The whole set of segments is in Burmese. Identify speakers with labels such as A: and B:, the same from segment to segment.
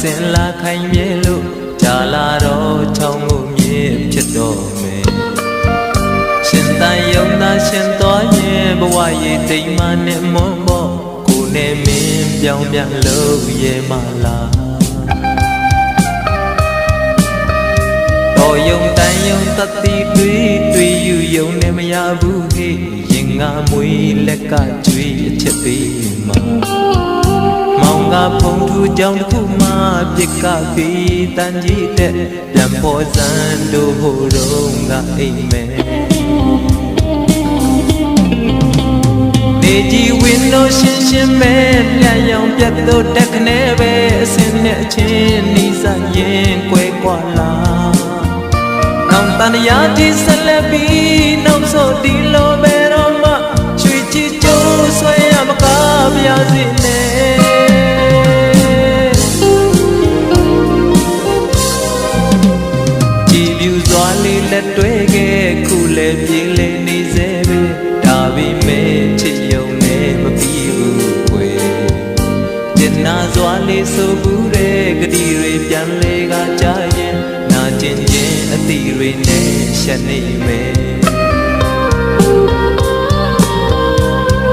A: စင်လာခိုင်မြဲလို့ကြာလာတော့ချောင်းကိုမြဲဖြစ်တော့မယ်ရှင်တန်ယုံသာရှင်တော်ရဲ့ဘဝရဲ့တိမ်မနဲ့မွန်ဖို့ကိုနဲ့မင်းပြောင်းပြန်လို့ရဲ့မလားတော်ယုံတန်ယုံတတိတွေးတွေးယူယုံနဲ့မရဘူးဟေ့ရင်ငါမွေလက်ကကျွေးအချက်ပေးမှာမောင်က ဖုံထူကြောင်တစ်ခုမှပြစ်ကပြီးတန်ကြီးတဲ့ပြန်ပေါ်စံတို့ဟိုတော့ကအိမ်မဲနေကြီးဝင်းတို့ရှင်းရှင်းပဲပြန်ရောင်ပြတ်တော့တက်ခနဲ့ပဲအစင်းနဲ့အချင်းနီးစပ်ရင်ကွဲကွာလာနောင်တန်ရာတိဆက်လက်ပြီးနောက်ဆိုဒီလိုပဲတော့မှချွေချီကျိုးဆွဲရမကားပြစီနဲ့ ပေမဲ့ချစ်ယုံနဲ့မပြီးဘူးကွယ်ကျင်နာစွာလေးဆိုဘူးတဲ့ဂတိတွေပြန်လေကကြရင်နာကျင်ခြင်းအတိတွေနဲ့ရှက်နေမယ်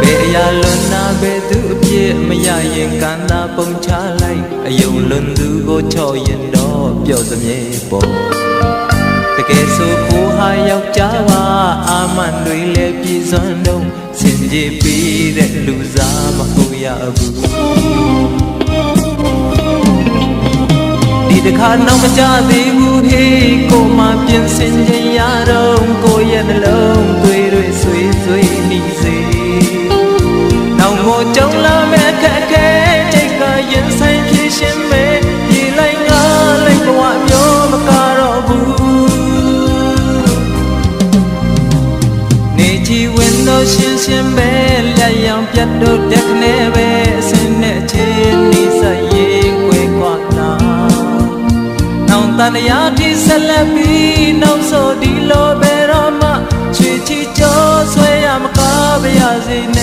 A: ဘယ်အရာလွန်နာဘယ်သူအပြစ်မရရင်ကန္တာပုံချလိုက်အယုံလွန်သူကိုချော့ရင်တော့ပျော့စမြဲပေါ့တ ကယ်ဆိုကိုဟာယောက်ျားပါအာမန်တွေလည်းပြည်စွမ်းတော့စင်ကြေပြီးတဲ့လူစားမဟုတ်ရဘူးဒီတစ်ခါတော့မကြသေးဘူးဟေးကိုမှပြင်ဆင်ခြင်း ပြတ်တော့တက်ခနဲ့ပဲအစင်းနဲ့ချင်းနေဆက်ရင်ကွယ်ကွာလာနောင်တန်ရာတိဆက်လက်ပြီးနောက်ဆိုဒီလိုပဲတော့မှချွေချီကြောဆွဲရမကားပါရစေနဲ့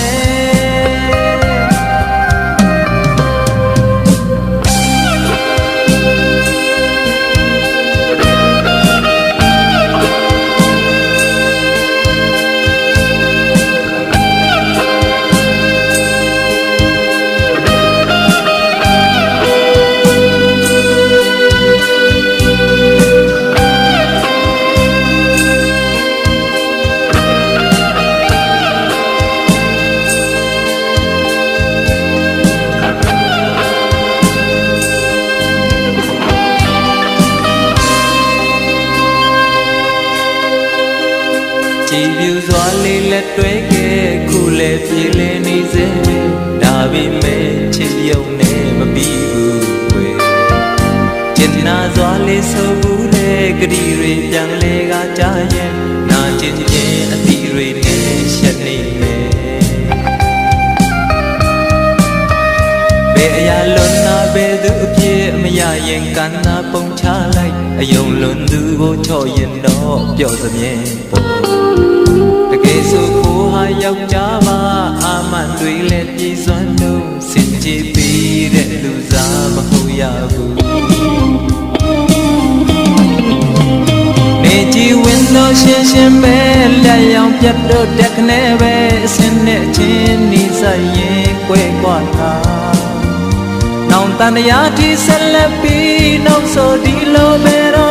A: ကြည်ပြူစွာလေးလက်တွဲခဲ့ခုလည်းပြေးလဲနေစေဒါပေမဲ့ချစ်ယုံနဲ့မပြီးဘူးကွယ်ကျင်နာစွာလေးဆိုဘူးလေဂရီတွေပြန်လဲကကြရဲ့နာကျင်ခြင်းအသီးတွေနဲ့ရှက်နေမယ်ဘယ်အရာလွန်နာဘယ်သူအပြည့်မရရင်ကန္နာပုံချလိုက်အယုံလွန်သူကိုချော့ရင်တော့ပျော့စမြဲပေါ့ တကယ်ဆိုကိုဟာယောက်ျားပါအာမန်တွေလည်းပြည်စွမ်းလို့စင်ကြယ်ပြီးတဲ့လူစားမဟုတ်ရဘူးနေကြည်ဝင်လို့ရှင်းရှင်းပဲလက်ရောင်ပြတ်တော့တက်ခနဲ့ပဲအစင်းနဲ့ချင်းနီးစပ်ရင်ကွဲကွာတာနောင်တန်ရာတိဆက်လက်ပြီးနောက်ဆိုဒီလိုပဲတော့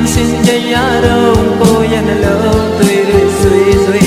A: င်စင်ကြရတော့ကိုရဲ့နှလုံးသွေးတွေဆွေဆွေ